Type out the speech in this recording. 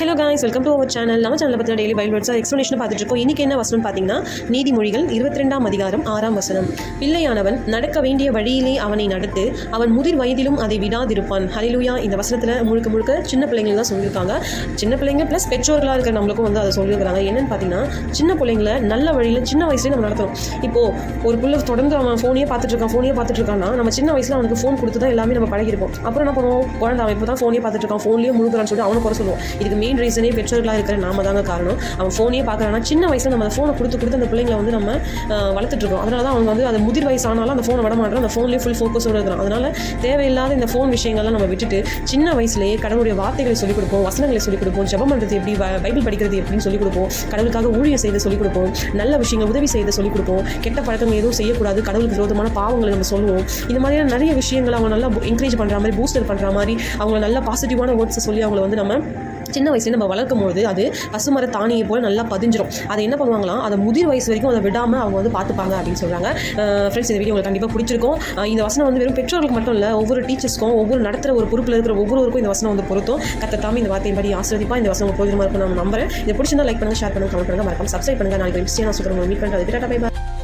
Hello guys welcome to our channel நம்ம சேனலில் பற்றின டெய்லி பைபிள் வேர்ட்ஸாக எக்ஸ்ப்ளனேஷன் பார்த்துட்டு இருக்கோம். இன்றைக்கி என்ன வசனம் பார்த்தீங்கன்னா நீதிமொழிகள் இருபத்தி ரெண்டாம் அதிகாரம் ஆறாம் வசனம். பிள்ளையானவன் நடக்க வேண்டிய வழியிலே அவனை நடத்து அவன் முதிர் வயதிலும் அதை விடாதிருப்பான். ஹலிலுயா இந்த வசனத்தில் முழுக்க முழுக்க சின்ன பிள்ளைங்கள் தான் சொல்லியிருக்காங்க. சின்ன பிள்ளைங்க ப்ளஸ் பெற்றோர்களாக இருக்கிற நம்மளுக்கும் வந்து அதை சொல்லியிருக்காங்க என்னென்னு பார்த்தீங்கன்னா சின்ன பிள்ளைங்கள நல்ல வழியில் சின்ன வயசுலேயே நம்ம நடத்தணும். இப்போது ஒரு பிள்ளை தொடர்ந்து அவன் ஃபோனே பார்த்துட்டு இருக்கான் ஃபோனே பார்த்துட்டு இருக்கான்னா நம்ம சின்ன வயசில் அவனுக்கு ஃபோன் கொடுத்து தான் எல்லாமே நம்ம பழகிருப்போம் அப்புறம் என்ன பண்ணுவோம்? குழந்தை அவன் இப்போ தான் ஃபோனே பார்த்துட்டு இருக்கான். ஃபோன்லேயே முழுக்கிறான்னு சொல்லிட்டு அவனை குறை சொல்லுவோம். இதுக்கு மெயின் ரீசனே பெற்றோர்களாக இருக்கிற நாம தாங்க காரணம். அவன் ஃபோனே பார்க்குறான்னா சின்ன வயசில் நம்ம ஃபோனை கொடுத்து கொடுத்து அந்த பிள்ளைங்களை வந்து நம்ம வளர்த்துட்ருக்கோம் அதனால தான் அவங்க வந்து அது முதிர் வயசானாலும் அந்த ஃபோனை விட மாட்டோம் அந்த ஃபோன்லேயே ஃபுல் ஃபோக்கஸோடு இருக்கிறோம். அதனால் தேவையில்லாத இந்த ஃபோன் விஷயங்கள்லாம் நம்ம விட்டுட்டு சின்ன வயசுலேயே கடவுளுடைய வார்த்தைகளை சொல்லிக் கொடுப்போம் வசனங்களை சொல்லிக் கொடுப்போம் ஜெபம் பண்ணுறது எப்படி பைபிள் படிக்கிறது எப்படின்னு சொல்லிக் கொடுப்போம். கடவுளுக்காக ஊழியம் செய்து சொல்லிக் கொடுப்போம். நல்ல விஷயங்கள் உதவி செய்து சொல்லிக் கொடுப்போம். கெட்ட பழக்கம் எதுவும் செய்யக்கூடாது. கடவுளுக்கு விரோதமான பாவங்களை நம்ம சொல்லுவோம். இந்த மாதிரியான நிறைய விஷயங்களை அவங்க நல்லா என்கரேஜ் பண்ணுற மாதிரி பூஸ்டர் பண்ணுற மாதிரி அவங்க நல்ல பாசிட்டிவான வேர்ட்ஸை சொல்லி அவங்கள வந்து நம்ம சின்ன வயசுலேயே நம்ம வளர்க்கும் போது அது பசுமர தானியை போல் நல்லா பதிஞ்சிடும் அதை என்ன பண்ணுவாங்களாம் அதை முதிர் வயசு வரைக்கும் அதை விடாமல் அவங்க வந்து பார்த்துப்பாங்க அப்படின்னு சொல்கிறாங்க ஃப்ரெண்ட்ஸ் இந்த வீடியோ உங்களுக்கு கண்டிப்பாக பிடிச்சிருக்கும். இந்த வசனம் வந்து வெறும் பெற்றோர்களுக்கு மட்டும் இல்லை ஒவ்வொரு டீச்சர்ஸ்க்கும் ஒவ்வொரு நடத்துகிற ஒரு பொறுப்பில் இருக்கிற ஒவ்வொருவருக்கும் இந்த வசனம் வந்து பொருத்தும் கத்தத்தாமி இந்த வார்த்தையின் படி ஆசிரியப்பாக இந்த வசனம் பிரயோஜனமாக இருக்கும் நான் நம்புறேன். இதை பிடிச்சிருந்தா லைக் பண்ணுங்க ஷேர் பண்ணுங்கள் கமெண்ட் பண்ணுங்கள் மறக்காம சப்ஸ்கிரைப் பண்ணுங்கள் நாளைக்கு கிறிஸ்டியனா சொல்கிறேன் மீட் பண்ணுறது